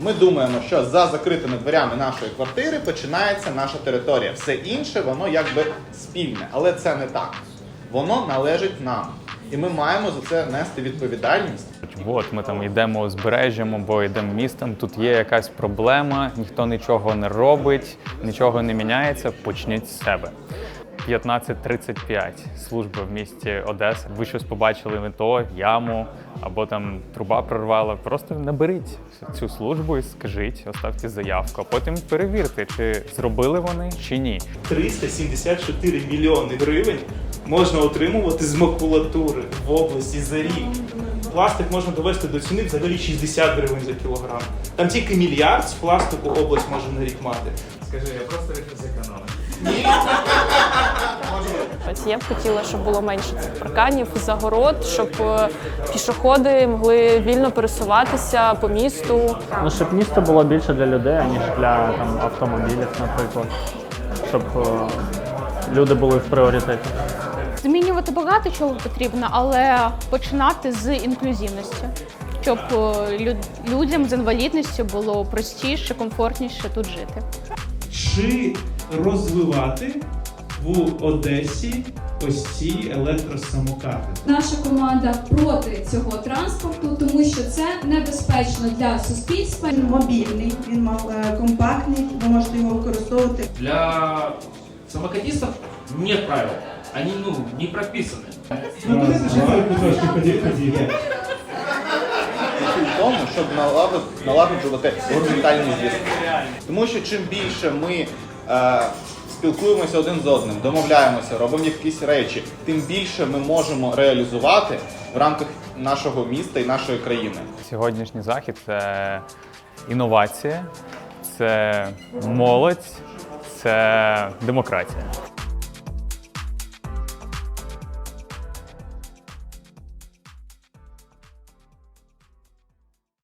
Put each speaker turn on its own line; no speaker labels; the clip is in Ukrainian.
Ми думаємо, що за закритими дверями нашої квартири починається наша територія. Все інше воно якби спільне, але це не так. Воно належить нам. І ми маємо за це нести відповідальність.
От ми там йдемо узбережжям або йдемо містом. Тут є якась проблема, ніхто нічого не робить, нічого не міняється. Почніть з себе. 15.35 служба в місті Одеса. Ви щось побачили не то, яму або там труба прорвала. Просто наберіть цю службу і скажіть, оставте заявку, а потім перевірте, чи зробили вони чи ні.
374 мільйони гривень можна отримувати з макулатури в області за рік. Пластик можна довести до ціни взагалі 60 гривень за кілограм. Там тільки мільярд з пластику область може на рік мати.
Скажи, я просто вирішив зекономити.
Я б хотіла, щоб було менше цих парканів, загород, щоб е, пішоходи могли вільно пересуватися по місту.
Ну, щоб місто було більше для людей, ніж для там, автомобілів, наприклад. Щоб е, люди були в пріоритеті.
Змінювати багато чого потрібно, але починати з інклюзивності, щоб е, лю- людям з інвалідністю було простіше, комфортніше тут жити.
Чи розвивати в Одесі ось ці електросамокати?
Наша команда проти цього транспорту, тому що це небезпечно для суспільства.
Він мобільний, він мал- е, компактний, ви можете його використовувати
Для самокатистов нет правил. Они, ну, не прописаны.
Ну,
тому, щоб налагод- налагоджувати горизонтальні зв'язки. Тому що чим більше ми е, спілкуємося один з одним, домовляємося, робимо якісь речі, тим більше ми можемо реалізувати в рамках нашого міста і нашої країни.
Сьогоднішній захід це інновація, це молодь, це демократія.